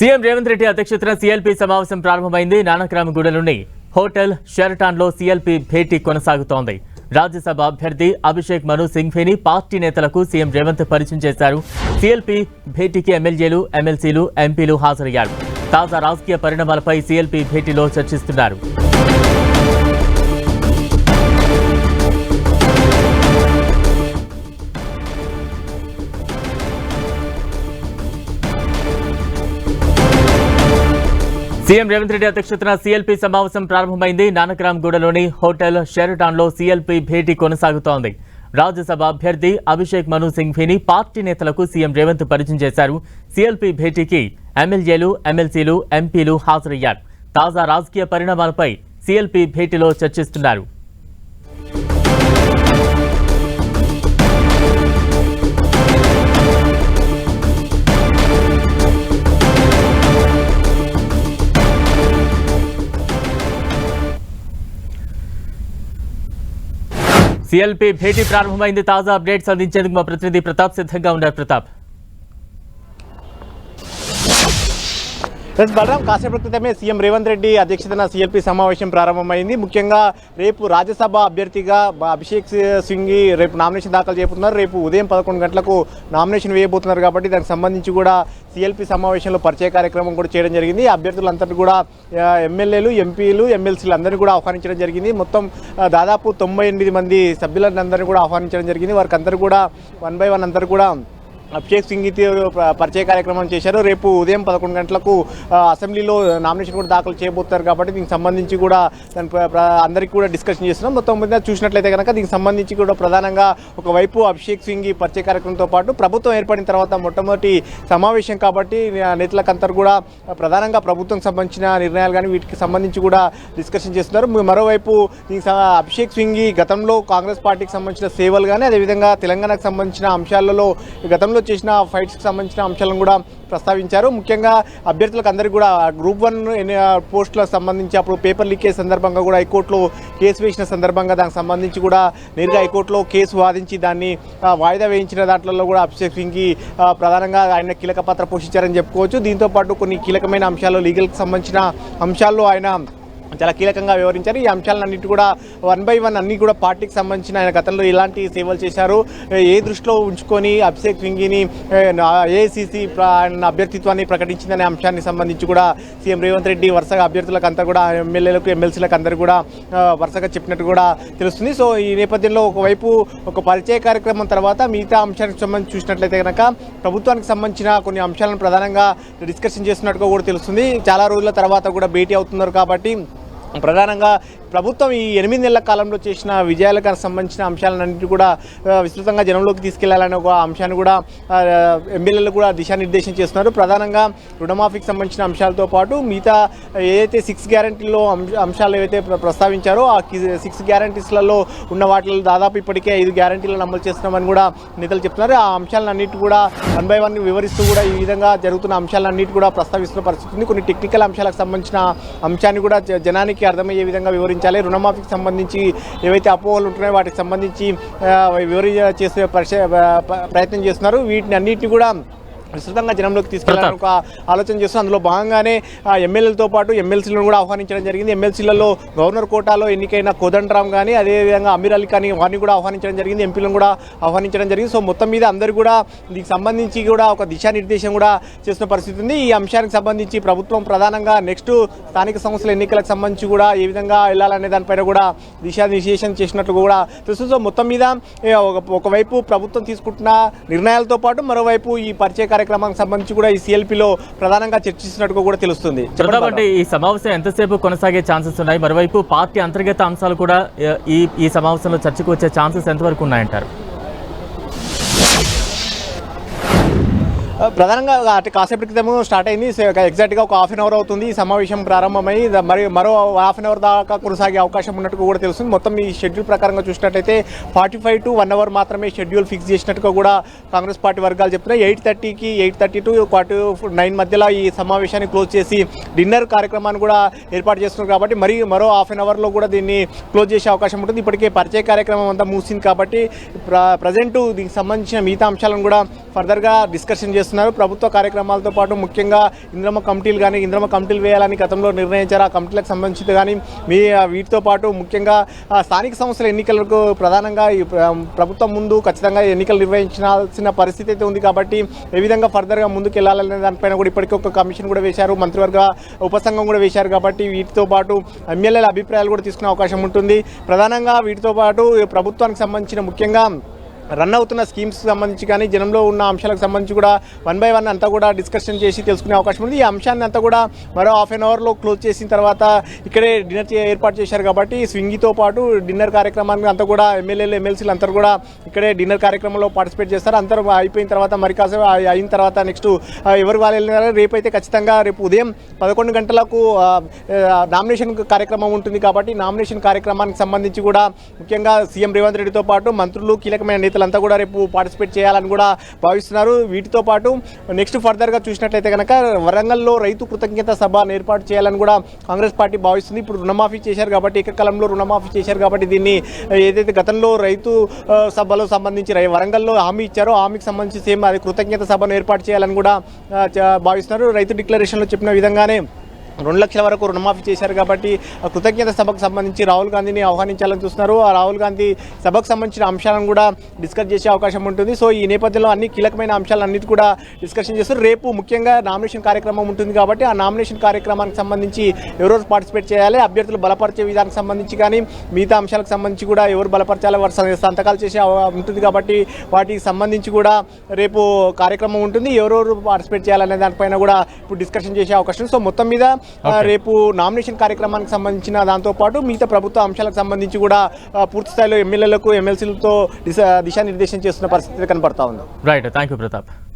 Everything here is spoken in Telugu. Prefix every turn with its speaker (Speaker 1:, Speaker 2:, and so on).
Speaker 1: సీఎం రేవంత్ రెడ్డి అధ్యక్షతన సీఎల్పీ సమావేశం ప్రారంభమైంది. నానక్రామగూడలోని హోటల్ షెరటాన్లో సీఎల్పీ భేటీ కొనసాగుతోంది. రాజ్యసభ అభ్యర్థి అభిషేక్ మను సింఘ్వీని పార్టీ నేతలకు సీఎం రేవంత్ పరిచయం చేశారు. సీఎల్పీ భేటీకి ఎమ్మెల్యేలు ఎమ్మెల్సీలు ఎంపీలు హాజరయ్యారు. తాజా రాజకీయ పరిణామాలపై సీఎల్పీ భేటీలో చర్చిస్తున్నారు. సీఎం రేవంత్ రెడ్డి అధ్యక్షతన సీఎల్పీ సమావేశం ప్రారంభమైంది. నానక్రామ్గూడలోని హోటల్ షెరటాన్లో సీఎల్పీ భేటీ కొనసాగుతోంది. రాజ్యసభ అభ్యర్థి అభిషేక్ మను సింఘ్వీని పార్టీ నేతలకు సీఎం రేవంత్ పరిచయం చేశారు. సీఎల్పీ భేటీకి ఎమ్మెల్యేలు ఎమ్మెల్సీలు ఎంపీలు హాజరయ్యారు. తాజా రాజకీయ పరిణామాలపై సీఎల్పీ భేటీలో చర్చిస్తున్నారు. సీఎల్పీ భేటీ ప్రారంభమైంది. తాజా అప్డేట్స్ అందించేందుకు మా ప్రతినిధి ప్రతాప్ సిద్ధంగా ఉన్నారు. ప్రతాప్.
Speaker 2: ఎస్ బలరాం కాసేపటి క్రితమే సీఎం రేవంత్ రెడ్డి అధ్యక్షతన సీఎల్పీ సమావేశం ప్రారంభమైంది. ముఖ్యంగా రేపు రాజ్యసభ అభ్యర్థిగా అభిషేక్ సింగ్ రేపు నామినేషన్ దాఖలు చేయబోతున్నారు. రేపు ఉదయం పదకొండు గంటలకు నామినేషన్ వేయబోతున్నారు కాబట్టి దానికి సంబంధించి కూడా సీఎల్పీ సమావేశంలో పరిచయ కార్యక్రమం కూడా చేయడం జరిగింది. అభ్యర్థులందరినీ కూడా ఎమ్మెల్యేలు ఎంపీలు ఎమ్మెల్సీలు అందరినీ కూడా ఆహ్వానించడం జరిగింది. మొత్తం దాదాపు తొంభై ఎనిమిది మంది సభ్యులందరినీ కూడా ఆహ్వానించడం జరిగింది. వారికి అందరూ కూడా వన్ బై వన్ అందరూ కూడా అభిషేక్ సింగ్ పరిచయ కార్యక్రమం చేశారు. రేపు ఉదయం పదకొండు గంటలకు అసెంబ్లీలో నామినేషన్ కూడా దాఖలు చేయబోతారు కాబట్టి దీనికి సంబంధించి కూడా దాని అందరికీ కూడా డిస్కషన్ చేస్తున్నాం. మొత్తం మీద చూసినట్లయితే కనుక దీనికి సంబంధించి కూడా ప్రధానంగా ఒకవైపు అభిషేక్ సింగ్ పరిచయ కార్యక్రమంతో పాటు ప్రభుత్వం ఏర్పడిన తర్వాత మొట్టమొదటి సమావేశం కాబట్టి నేతలకంతరు కూడా ప్రధానంగా ప్రభుత్వం సంబంధించిన నిర్ణయాలు కానీ వీటికి సంబంధించి కూడా డిస్కషన్ చేస్తున్నారు. మరోవైపు దీనికి అభిషేక్ సింగ్ గతంలో కాంగ్రెస్ పార్టీకి సంబంధించిన సేవలు కానీ అదేవిధంగా తెలంగాణకు సంబంధించిన అంశాలలో గతంలో చేసిన ఫైట్స్కి సంబంధించిన అంశాలను కూడా ప్రస్తావించారు. ముఖ్యంగా అభ్యర్థులకు అందరికీ కూడా గ్రూప్ వన్ పోస్టులకు సంబంధించి అప్పుడు పేపర్ లీకేజ్ సందర్భంగా కూడా హైకోర్టులో కేసు వేసిన సందర్భంగా దానికి సంబంధించి కూడా నేరుగా హైకోర్టులో కేసు వాదించి దాన్ని వాయిదా వేయించిన దాంట్లో కూడా అభిషేక్ సింగ్కి ప్రధానంగా ఆయన కీలక పాత్ర పోషించారని చెప్పుకోవచ్చు. దీంతో పాటు కొన్ని కీలకమైన అంశాలు లీగల్కి సంబంధించిన అంశాల్లో ఆయన చాలా కీలకంగా వివరించారు. ఈ అంశాలన్నిటి కూడా వన్ బై వన్ అన్ని కూడా పార్టీకి సంబంధించిన ఆయన గతంలో ఎలాంటి సేవలు చేశారు. ఏ దృష్టిలో ఉంచుకొని అభిషేక్ సింగిని ఏఐసిసి ఆయన అభ్యర్థిత్వాన్ని ప్రకటించిందనే అంశాన్ని సంబంధించి కూడా సీఎం రేవంత్ రెడ్డి వరుసగా అభ్యర్థులకు అంతా కూడా ఎమ్మెల్యేలకు ఎమ్మెల్సీలకు అందరూ కూడా వరుసగా చెప్పినట్టు కూడా తెలుస్తుంది. సో ఈ నేపథ్యంలో ఒకవైపు ఒక పరిచయ కార్యక్రమం తర్వాత మిగతా అంశానికి సంబంధించి చూసినట్లయితే కనుక ప్రభుత్వానికి సంబంధించిన కొన్ని అంశాలను ప్రధానంగా డిస్కషన్ చేస్తున్నట్టుగా కూడా తెలుస్తుంది. చాలా రోజుల తర్వాత కూడా భేటీ అవుతున్నారు కాబట్టి ప్రధానంగా ప్రభుత్వం ఈ ఎనిమిది నెలల కాలంలో చేసిన విజయాలకు సంబంధించిన అంశాలన్నింటి కూడా విస్తృతంగా జనంలోకి తీసుకెళ్ళాలనే ఒక అంశాన్ని కూడా ఎమ్మెల్యేలు కూడా దిశానిర్దేశం చేస్తున్నారు. ప్రధానంగా రుణమాఫీకి సంబంధించిన అంశాలతో పాటు మిగతా ఏదైతే సిక్స్ గ్యారంటీలో అంశాలు ఏవైతే ప్రస్తావించారో ఆ సిక్స్ గ్యారంటీస్లలో ఉన్న వాటిలో దాదాపు ఇప్పటికే ఐదు గ్యారంటీలను అమలు చేస్తున్నామని కూడా నేతలు చెప్తున్నారు. ఆ అంశాలన్నిటి కూడా వన్ బై వన్ వివరిస్తూ కూడా ఈ విధంగా జరుగుతున్న అంశాలన్నిటి కూడా ప్రస్తావిస్తున్న పరిస్థితి ఉంది. కొన్ని టెక్నికల్ అంశాలకు సంబంధించిన అంశాన్ని కూడా జనానికి జనానికి అర్థమయ్యే విధంగా వివరించాలి. రుణమాఫీకి సంబంధించి ఏవైతే అపోహలు ఉంటున్నాయో వాటికి సంబంధించి ఆ, వివరి చేసే ప్రయత్నం చేస్తున్నారు. వీటిని అన్నిటిని కూడా విస్తృతంగా జనంలోకి తీసుకెళ్ళాలని ఒక ఆలోచన చేస్తూ అందులో భాగంగానే ఎమ్మెల్యేలతో పాటు ఎమ్మెల్సీలను కూడా ఆహ్వానించడం జరిగింది. ఎమ్మెల్సీలలో గవర్నర్ కోటాలో ఎన్నికైన కోదండరామ్ కానీ అదేవిధంగా అమీర్ అలీ కానీ వారిని కూడా ఆహ్వానించడం జరిగింది. ఎంపీలను కూడా ఆహ్వానించడం జరిగింది. సో మొత్తం మీద అందరూ కూడా దీనికి సంబంధించి కూడా ఒక దిశానిర్దేశం కూడా చేస్తున్న పరిస్థితి ఉంది. ఈ అంశానికి సంబంధించి ప్రభుత్వం ప్రధానంగా నెక్స్ట్ స్థానిక సంస్థల ఎన్నికలకు సంబంధించి కూడా ఏ విధంగా వెళ్ళాలనే దానిపైన కూడా దిశానిర్దేశం చేసినట్లు కూడా తెలుస్తుంది. సో మొత్తం మీద ఒకవైపు ప్రభుత్వం తీసుకుంటున్న నిర్ణయాలతో పాటు మరోవైపు ఈ పరిచయ కార్యక్రమానికి సంబంధించి కూడా ఈ సిఎల్పిలో ప్రధానంగా చర్చిస్తున్నట్టుగా కూడా తెలుస్తుంది.
Speaker 1: అంటే ఈ సమావేశం ఎంతసేపు కొనసాగే ఛాన్సెస్ ఉన్నాయి? మరోవైపు పార్టీ అంతర్గత అంశాలు కూడా ఈ ఈ సమావేశంలో చర్చకు వచ్చే ఛాన్సెస్ ఎంతవరకు ఉన్నాయంటారు?
Speaker 2: ప్రధానంగా అటు కాసేపటి క్రితం స్టార్ట్ అయింది. ఎగ్జాక్ట్గా ఒక హాఫ్ అన్ అవర్ అవుతుంది. ఈ సమావేశం ప్రారంభమై మరి మరో హాఫ్ అన్ అవర్ దాకా కొనసాగే అవకాశం ఉన్నట్టుగా కూడా తెలుస్తుంది. మొత్తం ఈ షెడ్యూల్ ప్రకారంగా చూసినట్టయితే forty five to one hour మాత్రమే షెడ్యూల్ ఫిక్స్ చేసినట్టుగా కూడా కాంగ్రెస్ పార్టీ వర్గాలు చెప్తున్నాయి. ఎయిట్ థర్టీకి eight thirty to quarter nine మధ్యలో ఈ సమావేశాన్ని క్లోజ్ చేసి డిన్నర్ కార్యక్రమాన్ని కూడా ఏర్పాటు చేస్తున్నారు కాబట్టి మరి మరో హాఫ్ అన్ అవర్లో కూడా దీన్ని క్లోజ్ చేసే అవకాశం ఉంటుంది. ఇప్పటికే పరిచయ కార్యక్రమం అంతా మూసింది కాబట్టి ప్ర ప్రజెంట్ దీనికి సంబంధించిన మిగతా అంశాలను కూడా ఫర్దర్గా డిస్కషన్ చేస్తున్నారు చేస్తున్నారు. ప్రభుత్వ కార్యక్రమాలతో పాటు ముఖ్యంగా ఇంద్రమ కమిటీలు కానీ ఇంద్రమ కమిటీలు వేయాలని గతంలో నిర్ణయించారు. ఆ కమిటీలకు సంబంధించి కానీ మీ వీటితో పాటు ముఖ్యంగా స్థానిక సంస్థల ఎన్నికలకు ప్రధానంగా ఈ ప్రభుత్వం ముందు ఖచ్చితంగా ఎన్నికలు నిర్వహించాల్సిన పరిస్థితి అయితే ఉంది కాబట్టి ఏ విధంగా ఫర్దర్గా ముందుకు వెళ్ళాలనే దానిపైన కూడా ఇప్పటికీ ఒక కమిషన్ కూడా వేశారు. మంత్రివర్గ ఉపసంఘం కూడా వేశారు కాబట్టి వీటితో పాటు ఎమ్మెల్యేల అభిప్రాయాలు కూడా తీసుకునే అవకాశం ఉంటుంది. ప్రధానంగా వీటితో పాటు ప్రభుత్వానికి సంబంధించిన ముఖ్యంగా రన్ అవుతున్న స్కీమ్స్ సంబంధించి కానీ జనంలో ఉన్న అంశాలకు సంబంధించి కూడా వన్ బై వన్ అంతా కూడా డిస్కషన్ చేసి తెలుసుకునే అవకాశం ఉంది. ఈ అంశాన్ని అంతా కూడా మరో హాఫ్ అన్ అవర్లో క్లోజ్ చేసిన తర్వాత ఇక్కడే డిన్నర్ ఏర్పాటు చేశారు కాబట్టి స్వింగితో పాటు డిన్నర్ కార్యక్రమాన్ని అంతా కూడా ఎమ్మెల్యేలు ఎమ్మెల్సీలు అందరూ కూడా ఇక్కడే డిన్నర్ కార్యక్రమంలో పార్టిసిపేట్ చేస్తారు. అందరూ అయిపోయిన తర్వాత మరి కాసేపు అయిన తర్వాత నెక్స్ట్ ఎవరు వాళ్ళు వెళ్ళినారో రేపు అయితే ఖచ్చితంగా రేపు ఉదయం పదకొండు గంటలకు నామినేషన్ కార్యక్రమం ఉంటుంది కాబట్టి నామినేషన్ కార్యక్రమానికి సంబంధించి కూడా ముఖ్యంగా సీఎం రేవంత్ రెడ్డితో పాటు మంత్రులు కీలకమైన నేతలంతా కూడా రేపు పార్టిసిపేట్ చేయాలని కూడా భావిస్తున్నారు. వీటితో పాటు నెక్స్ట్ ఫర్దర్గా చూసినట్లయితే కనుక వరంగల్లో రైతు కృతజ్ఞత సభ ఏర్పాటు చేయాలని కూడా కాంగ్రెస్ పార్టీ భావిస్తుంది. ఇప్పుడు రుణమాఫీ చేశారు కాబట్టి ఏకకాలంలో రుణమాఫీ చేశారు కాబట్టి దీన్ని ఏదైతే గతంలో రైతు సభలో సంబంధించి రై- వరంగల్లో హామీ ఇచ్చారో హామీకి సంబంధించి సేమ్ అది కృతజ్ఞత సభను ఏర్పాటు చేయాలని కూడా భావిస్తున్నారు. రైతు డిక్లరేషన్లో చెప్పిన విధంగానే రెండు లక్షల వరకు రుణమాఫీ చేశారు కాబట్టి కృతజ్ఞత సభకు సంబంధించి రాహుల్ గాంధీని ఆహ్వానించాలని చూస్తున్నారు. ఆ రాహుల్ గాంధీ సభకు సంబంధించిన అంశాలను కూడా డిస్కస్ చేసే అవకాశం ఉంటుంది. సో ఈ నేపథ్యంలో అన్ని కీలకమైన అంశాలన్నిటి కూడా డిస్కషన్ చేస్తారు. రేపు ముఖ్యంగా నామినేషన్ కార్యక్రమం ఉంటుంది కాబట్టి ఆ నామినేషన్ కార్యక్రమానికి సంబంధించి ఎవరెవరు పార్టిసిపేట్ చేయాలి అభ్యర్థులు బలపరిచే విధానికి సంబంధించి కానీ మిగతా అంశాలకు సంబంధించి కూడా ఎవరు బలపరచాలి వారు సంతకాలు చేసే ఉంటుంది కాబట్టి వాటికి సంబంధించి కూడా రేపు కార్యక్రమం ఉంటుంది. ఎవరెవరు పార్టిసిపేట్ చేయాలనే దానిపైన కూడా ఇప్పుడు డిస్కషన్ చేసే అవకాశం సో మొత్తం మీద రేపు నామినేషన్ కార్యక్రమానికి సంబంధించిన దాంతో పాటు మిగతా ప్రభుత్వ అంశాలకు సంబంధించి కూడా పూర్తి స్థాయిలో ఎమ్మెల్యేలకు ఎమ్మెల్సీలతో దిశ దిశానిర్దేశం చేస్తున్న పరిస్థితి కనపడతా ఉంది.
Speaker 1: Right thank you Pratap